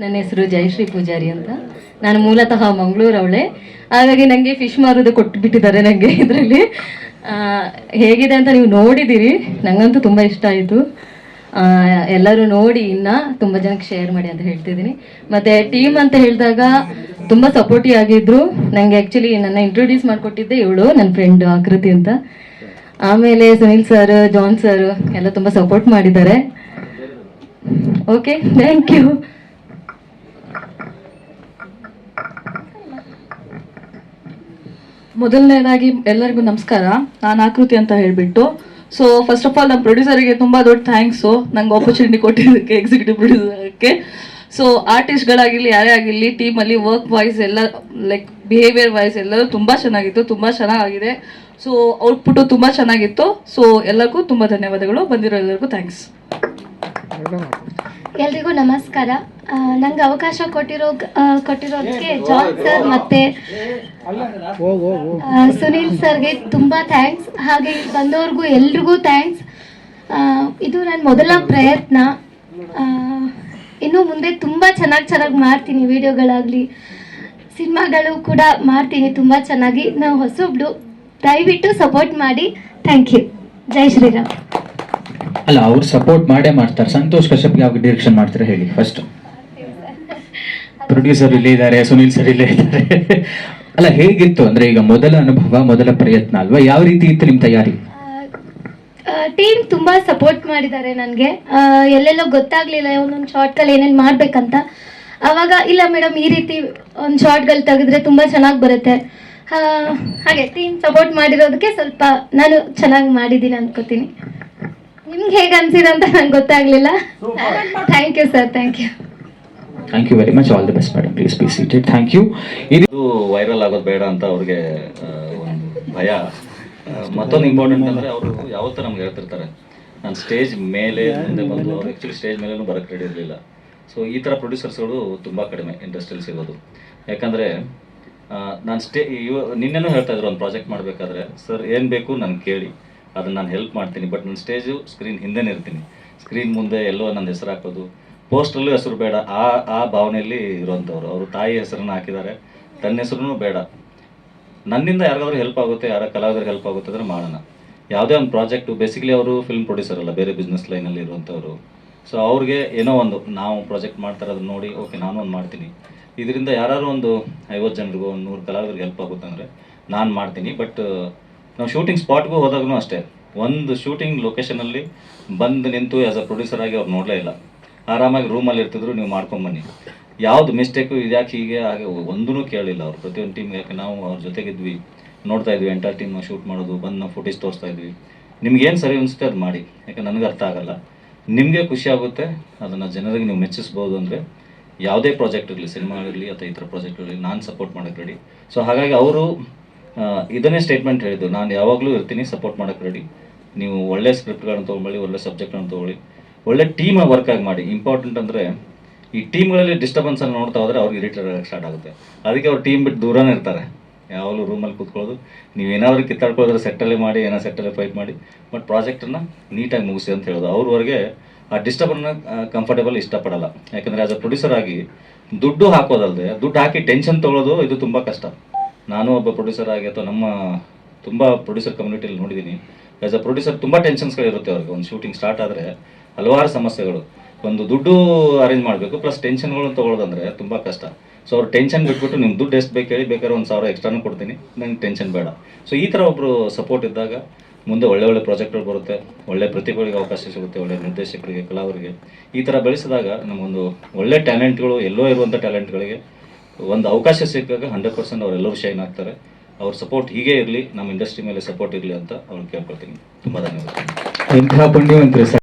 ನನ್ನ ಹೆಸರು ಜಯಶ್ರೀ ಪೂಜಾರಿ ಅಂತ. ನಾನು ಮೂಲತಃ ಮಂಗಳೂರವಳೆ. ಹಾಗಾಗಿ ನನಗೆ ಫಿಶ್ ಮಾರೋದು ಕೊಟ್ಬಿಟ್ಟಿದ್ದಾರೆ ನನಗೆ ಇದರಲ್ಲಿ. ಹೇಗಿದೆ ಅಂತ ನೀವು ನೋಡಿದ್ದೀರಿ. ನನಗಂತೂ ತುಂಬ ಇಷ್ಟ ಆಯಿತು. ಎಲ್ಲರೂ ನೋಡಿ, ಇನ್ನ ತುಂಬ ಜನಕ್ಕೆ ಶೇರ್ ಮಾಡಿ ಅಂತ ಹೇಳ್ತಿದ್ದೀನಿ. ಮತ್ತೆ ಟೀಮ್ ಅಂತ ಹೇಳಿದಾಗ ತುಂಬ ಸಪೋರ್ಟಿವ್ ಆಗಿದ್ರು. ನನಗೆ ಆ್ಯಕ್ಚುಲಿ ನನ್ನ ಇಂಟ್ರೊಡ್ಯೂಸ್ ಮಾಡಿಕೊಟ್ಟಿದ್ದೆ ಇವಳು, ನನ್ನ ಫ್ರೆಂಡ್ ಆಕೃತಿ ಅಂತ. ಆಮೇಲೆ ಸುನಿಲ್ ಸರ್ ಜಾನ್ ಸರ್ ಎಲ್ಲ ತುಂಬ ಸಪೋರ್ಟ್ ಮಾಡಿದ್ದಾರೆ. ಓಕೆ ಥ್ಯಾಂಕ್ ಯು ಮೊದಲನೇದಾಗಿ ಎಲ್ಲರಿಗೂ ನಮಸ್ಕಾರ. ನಾನು ಆಕೃತಿ ಅಂತ ಹೇಳ್ಬಿಟ್ಟು. ಸೊ ಫಸ್ಟ್ ಆಫ್ ಆಲ್ ನಮ್ಮ ಪ್ರೊಡ್ಯೂಸರಿಗೆ ತುಂಬ ದೊಡ್ಡ ಥ್ಯಾಂಕ್ಸು ನಂಗೆ ಆಪರ್ಚುನಿಟಿ ಕೊಟ್ಟಿದ್ದಕ್ಕೆ ಎಕ್ಸಿಕ್ಯೂಟಿವ್ ಪ್ರೊಡ್ಯೂಸರ್ಗೆ ಸೊ ಆರ್ಟಿಸ್ಟ್ಗಳಾಗಿರಲಿ ಯಾರೇ ಆಗಿರಲಿ ಟೀಮಲ್ಲಿ ವರ್ಕ್ ವೈಸ್ ಎಲ್ಲ ಲೈಕ್ ಬಿಹೇವಿಯರ್ ವೈಸ್ ಎಲ್ಲರೂ ತುಂಬ ಚೆನ್ನಾಗಿತ್ತು ತುಂಬ ಚೆನ್ನಾಗಿದೆ ಸೊ ಔಟ್ಪುಟ್ಟು ತುಂಬ ಚೆನ್ನಾಗಿತ್ತು. ಸೊ ಎಲ್ಲರಿಗೂ ತುಂಬ ಧನ್ಯವಾದಗಳು. ಬಂದಿರೋ ಎಲ್ಲರಿಗೂ ಥ್ಯಾಂಕ್ಸ್ ಎಲ್ರಿಗೂ ನಮಸ್ಕಾರ. ನಂಗೆ ಅವಕಾಶ ಕೊಟ್ಟಿರೋ ಕೊಟ್ಟಿರೋದಕ್ಕೆ ಜಾನ್ ಸರ್ ಮತ್ತೆ ಸುನೀಲ್ ಸರ್ಗೆ ತುಂಬ ಥ್ಯಾಂಕ್ಸ್. ಹಾಗೆ ಬಂದವ್ರಿಗೂ ಎಲ್ರಿಗೂ ಥ್ಯಾಂಕ್ಸ್. ಇದು ನನ್ನ ಮೊದಲ ಪ್ರಯತ್ನ. ಇನ್ನು ಮುಂದೆ ತುಂಬ ಚೆನ್ನಾಗಿ ಚೆನ್ನಾಗಿ ಮಾಡ್ತೀನಿ ವಿಡಿಯೋಗಳಾಗಲಿ. ಸಿನಿಮಾಗಳು ಕೂಡ ಮಾಡ್ತೀನಿ ತುಂಬ ಚೆನ್ನಾಗಿ. ನಾವು ಹೊಸಬ್ಳು ದಯವಿಟ್ಟು ಸಪೋರ್ಟ್ ಮಾಡಿ. ಥ್ಯಾಂಕ್ ಯು ಜೈ ಶ್ರೀರಾಮ್. ಅಲ್ಲ ಅವ್ರು ಸಪೋರ್ಟ್ ಮಾಡೇ ಮಾಡ್ತಾರೆ. ಸಂತೋಷ್ ಕಶ್ಯಪ್ ಯಾವ ಡಿರೆಕ್ಷನ್ ಮಾಡ್ತಾರೆ ಹೇಳಿ ಫಸ್ಟ್ ಪ್ರೊಡ್ಯೂಸರ್ ಇಲ್ಲೇ ಇದ್ದಾರೆ ಸುನಿಲ್ ಸರ್ ಇಲ್ಲೇ ಇದ್ದಾರೆ. ಅಲ್ಲ ಹೇಗಿತ್ತು ಅಂದ್ರೆ ಈಗ ಮೊದಲ ಅನುಭವ ಮೊದಲ ಪ್ರಯತ್ನ ಅಲ್ವಾ? ಯಾವ ರೀತಿ ಇತ್ತು ನಿಮ್ ತಯಾರಿ? ಟೀಮ್ ತುಂಬಾ ಸಪೋರ್ಟ್ ಮಾಡಿದ್ದಾರೆ ನನಗೆ. ಎಲ್ಲೆಲ್ಲೋ ಗೊತ್ತಾಗ್ಲಿಲ್ಲ ಒಂದೊಂದು ಶಾರ್ಟ್ಗಳು ಏನೇನು ಮಾಡ್ಬೇಕಂತ. ಅವಾಗ ಇಲ್ಲ ಮೇಡಮ್ ಈ ರೀತಿ ಒಂದು ಶಾರ್ಟ್ಗಳು ತೆಗೆದ್ರೆ ತುಂಬಾ ಚೆನ್ನಾಗಿ ಬರುತ್ತೆ. ಹಾಗೆ ಟೀಮ್ ಸಪೋರ್ಟ್ ಮಾಡಿರೋದಕ್ಕೆ ಸ್ವಲ್ಪ ನಾನು ಚೆನ್ನಾಗಿ ಮಾಡಿದ್ದೀನಿ ಅನ್ಕೋತೀನಿ. ನಿಮ್ಗೆ ಹೇಗೆ ಅನ್ಸಿದೆ ಅಂತ ನಂಗೆ ಗೊತ್ತಾಗ್ಲಿಲ್ಲ. Thank you sir thank you thank you very much all the best madam please be seated thank you ಇದು ವೈರಲ್ ಆಗೋದು ಬೇಡ ಅಂತ ಅವ್ರಿಗೆ ಒಂದು ಭಯ. ಮತ್ತೊಂದು ಇಂಪಾರ್ಟೆಂಟ್ ಅಂದರೆ ಅವರು ಯಾವತ್ತೂ ನಮ್ಗೆ ಹೇಳ್ತಿರ್ತಾರೆ. ನಾನು ಸ್ಟೇಜ್ ಮೇಲೆ ಮುಂದೆ ಬಂದು ಅವ್ರು ಆ್ಯಕ್ಚುಲಿ ಸ್ಟೇಜ್ ಮೇಲೂ ಬರೋಕ್ಕೆ ರೆಡಿ ಇರಲಿಲ್ಲ. ಸೊ ಈ ಥರ ಪ್ರೊಡ್ಯೂಸರ್ಸ್ಗಳು ತುಂಬ ಕಡಿಮೆ ಇಂಡಸ್ಟ್ರಿಯಲ್ಲಿ ಸಿಗೋದು. ಯಾಕಂದರೆ ನಾನು ಸ್ಟೇ ಇವ, ನಿನ್ನೆನೂ ಹೇಳ್ತಾ ಇದ್ರು ಒಂದು ಪ್ರಾಜೆಕ್ಟ್ ಮಾಡಬೇಕಾದ್ರೆ ಸರ್ ಏನು ಬೇಕು ನಾನು ಕೇಳಿ. ಅದನ್ನು ನಾನು ಹೆಲ್ಪ್ ಮಾಡ್ತೀನಿ. ಬಟ್ ನನ್ನ ಸ್ಟೇಜು ಸ್ಕ್ರೀನ್ ಹಿಂದೆನೇ ಇರ್ತೀನಿ. ಸ್ಕ್ರೀನ್ ಮುಂದೆ ಎಲ್ಲೋ ನನ್ನ ಹೆಸರು ಹಾಕೋದು. ಪೋಸ್ಟ್ರಲ್ಲೂ ಹೆಸರು ಬೇಡ. ಆ ಆ ಭಾವನೆಯಲ್ಲಿ ಇರುವಂಥವ್ರು. ಅವರು ತಾಯಿ ಹೆಸರನ್ನು ಹಾಕಿದ್ದಾರೆ. ತನ್ನ ಹೆಸರು ಬೇಡ. ನನ್ನಿಂದ ಯಾರಿಗಾದ್ರೂ ಹೆಲ್ಪ್ ಆಗುತ್ತೆ, ಯಾರ ಕಲಾವಿದರಿಗೆ ಹೆಲ್ಪ್ ಆಗುತ್ತೆ ಅಂದರೆ ಮಾಡೋಣ. ಯಾವುದೇ ಒಂದು ಪ್ರಾಜೆಕ್ಟು ಬೇಸಿಕಲಿ ಅವರು ಫಿಲ್ಮ್ ಪ್ರೊಡ್ಯೂಸರ್ ಅಲ್ಲ, ಬೇರೆ ಬಿಸ್ನೆಸ್ ಲೈನಲ್ಲಿ ಇರುವಂಥವ್ರು. ಸೊ ಅವ್ರಿಗೆ ಏನೋ ಒಂದು, ನಾವು ಪ್ರಾಜೆಕ್ಟ್ ಮಾಡ್ತಾರೆ ಅದನ್ನ ನೋಡಿ ಓಕೆ ನಾನು ಒಂದು ಮಾಡ್ತೀನಿ. ಇದರಿಂದ ಯಾರು ಒಂದು ಐವತ್ತು ಜನರಿಗೂ, ಒಂದು ನೂರು ಕಲಾವಿದರಿಗೆ ಹೆಲ್ಪ್ ಆಗುತ್ತೆ ಅಂದರೆ ನಾನು ಮಾಡ್ತೀನಿ. ಬಟ್ ನಾವು ಶೂಟಿಂಗ್ ಸ್ಪಾಟ್ಗೂ ಹೋದಾಗೂ ಅಷ್ಟೇ. ಒಂದು ಶೂಟಿಂಗ್ ಲೊಕೇಶನಲ್ಲಿ ಬಂದು ನಿಂತು ಆ್ಯಸ್ ಅ ಪ್ರೊಡ್ಯೂಸರ್ ಆಗಿ ಅವ್ರು ನೋಡಲೇ ಇಲ್ಲ. ಆರಾಮಾಗಿ ರೂಮಲ್ಲಿ ಇರ್ತಿದ್ರು, ನೀವು ಮಾಡ್ಕೊಂಬನ್ನಿ ಯಾವ್ದು ಮಿಸ್ಟೇಕು ಇದ್ಯಾಕೆ ಹೀಗೆ ಹಾಗೆ ಒಂದೂ ಕೇಳಿಲ್ಲ ಅವ್ರು. ಪ್ರತಿಯೊಂದು ಟೀಮ್ ಯಾಕೆ ನಾವು ಅವ್ರ ಜೊತೆಗಿದ್ವಿ, ನೋಡ್ತಾ ಇದ್ವಿ ಎಂಟರ್ ಟೀಮ್ ಶೂಟ್ ಮಾಡೋದು, ಬಂದು ನಾವು ಫೋಟೋಸ್ ತೋರಿಸ್ತಾ ಇದ್ವಿ. ನಿಮ್ಗೇನು ಸರಿ ಅನಿಸುತ್ತೆ ಅದು ಮಾಡಿ. ಯಾಕೆ ನನಗೆ ಅರ್ಥ ಆಗಲ್ಲ. ನಿಮಗೆ ಖುಷಿ ಆಗುತ್ತೆ, ಅದನ್ನು ಜನರಿಗೆ ನೀವು ಮೆಚ್ಚಿಸ್ಬೋದು ಅಂದರೆ ಯಾವುದೇ ಪ್ರಾಜೆಕ್ಟ್ ಇರಲಿ ಸಿನಿಮಾ ಇರಲಿ ಅಥವಾ ಇತರ ಪ್ರಾಜೆಕ್ಟ್ ಇರಲಿ, ನಾನು ಸಪೋರ್ಟ್ ಮಾಡೋಕ್ಕೆ ರೆಡಿ ಸೊ ಹಾಗಾಗಿ ಅವರು ಇದನ್ನೇ ಸ್ಟೇಟ್ಮೆಂಟ್ ಹೇಳಿದ್ದು. ನಾನು ಯಾವಾಗಲೂ ಇರ್ತೀನಿ ಸಪೋರ್ಟ್ ಮಾಡೋಕ್ಕೆ ರೆಡಿ ನೀವು ಒಳ್ಳೆ ಸ್ಕ್ರಿಪ್ಟ್ಗಳನ್ನ ತೊಗೊಳ್ಳಿ ಒಳ್ಳೆ ಸಬ್ಜೆಕ್ಟ್ಗಳನ್ನ ತೊಗೊಳ್ಳಿ. ಒಳ್ಳೆ ಟೀಮ್ ವರ್ಕ್ ಆಗಿ ಮಾಡಿ. ಇಂಪಾರ್ಟೆಂಟ್ ಅಂದರೆ ಈ ಟೀಮ್ಗಳಲ್ಲಿ ಡಿಸ್ಟರ್ಬೆನ್ಸ್ ಅನ್ನು ನೋಡ್ತಾ ಹೋದರೆ ಅವ್ರಿಗೆ ಇರಿಟೇಟ್ ಆಗಕ್ಕೆ ಸ್ಟಾರ್ಟ್ ಆಗುತ್ತೆ. ಅದಕ್ಕೆ ಅವ್ರು ಟೀಮ್ ಬಿಟ್ಟು ದೂರನೇ ಇರ್ತಾರೆ. ಯಾವಾಗಲೂ ರೂಮಲ್ಲಿ ಕೂತ್ಕೊಳ್ಳೋದು. ನೀವು ಏನಾದರೂ ಕಿತ್ತಾಡ್ಕೊಳ್ಳೋದ್ರೆ ಸೆಟ್ಟಲ್ಲೇ ಮಾಡಿ, ಏನೋ ಸೆಟ್ಟಲ್ಲಿ ಫೈಟ್ ಮಾಡಿ ಬಟ್ ಪ್ರಾಜೆಕ್ಟನ್ನು ನೀಟಾಗಿ ಮುಗಿಸಿ ಅಂತ ಹೇಳೋದು. ಅವ್ರವರೆಗೆ ಆ ಡಿಸ್ಟರ್ಬನ್ನ ಕಂಫರ್ಟೇಬಲ್ ಇಷ್ಟಪಡಲ್ಲ. ಯಾಕಂದರೆ ಆಸ್ ಅ ಪ್ರೊಡ್ಯೂಸರ್ ಆಗಿ ದುಡ್ಡು ಹಾಕೋದಲ್ಲದೆ ದುಡ್ಡು ಹಾಕಿ ಟೆನ್ಷನ್ ತೊಗೊಳೋದು ಇದು ತುಂಬ ಕಷ್ಟ. ನಾನು ಒಬ್ಬ ಪ್ರೊಡ್ಯೂಸರ್ ಆಗಿ ಅಥವಾ ನಮ್ಮ ತುಂಬ ಪ್ರೊಡ್ಯೂಸರ್ ಕಮ್ಯುನಿಟಿಯಲ್ಲಿ ನೋಡಿದ್ದೀನಿ ಆಸ್ ಅ ಪ್ರೊಡ್ಯೂಸರ್ ತುಂಬ ಟೆನ್ಷನ್ಸ್ಗಳಿರುತ್ತೆ ಅವ್ರಿಗೆ. ಒಂದು ಶೂಟಿಂಗ್ ಸ್ಟಾರ್ಟ್ ಆದರೆ ಹಲವಾರು ಸಮಸ್ಯೆಗಳು. ಒಂದು ದುಡ್ಡು ಅರೇಂಜ್ ಮಾಡಬೇಕು ಪ್ಲಸ್ ಟೆನ್ಷನ್ಗಳನ್ನ ತೊಗೊಳೋದಂದ್ರೆ ತುಂಬ ಕಷ್ಟ. ಸೊ ಅವ್ರು ಟೆನ್ಷನ್ ಬಿಟ್ಬಿಟ್ಟು ನಿಮ್ಗೆ ದುಡ್ಡು ಎಷ್ಟು ಬೇಕು ಹೇಳಿ ಬೇಕಾದ್ರೆ ಒಂದು ಸಾವಿರ ಎಕ್ಸ್ಟ್ರಾನು ಕೊಡ್ತೀನಿ, ನಂಗೆ ಟೆನ್ಷನ್ ಬೇಡ. ಸೊ ಈ ಥರ ಒಬ್ಬರು ಸಪೋರ್ಟ್ ಇದ್ದಾಗ ಮುಂದೆ ಒಳ್ಳೆ ಒಳ್ಳೆ ಪ್ರಾಜೆಕ್ಟ್ಗಳು ಬರುತ್ತೆ, ಒಳ್ಳೆ ಪ್ರತಿಭೆಗಳಿಗೆ ಅವಕಾಶ ಸಿಗುತ್ತೆ, ಒಳ್ಳೆ ನಿರ್ದೇಶಕರಿಗೆ ಕಲಾವರಿಗೆ ಈ ಥರ ಬೆಳೆಸಿದಾಗ ನಮಗೊಂದು ಒಳ್ಳೆ ಟ್ಯಾಲೆಂಟ್ಗಳು ಎಲ್ಲೋ ಇರುವಂಥ ಟ್ಯಾಲೆಂಟ್ಗಳಿಗೆ ಒಂದು ಅವಕಾಶ ಸಿಕ್ಕಾಗ ಹಂಡ್ರೆಡ್ ಪರ್ಸೆಂಟ್ ಅವರೆಲ್ಲರೂ ಶೈನ್ ಆಗ್ತಾರೆ. ಅವ್ರ ಸಪೋರ್ಟ್ ಹೀಗೆ ಇರಲಿ, ನಮ್ಮ ಇಂಡಸ್ಟ್ರಿ ಮೇಲೆ ಸಪೋರ್ಟ್ ಇರಲಿ ಅಂತ ಅವ್ರು ಕೇಳ್ಕೊಳ್ತೀನಿ. ತುಂಬ ಧನ್ಯವಾದ ಇಂತಹ ಪುಣ್ಯವಂತರಿ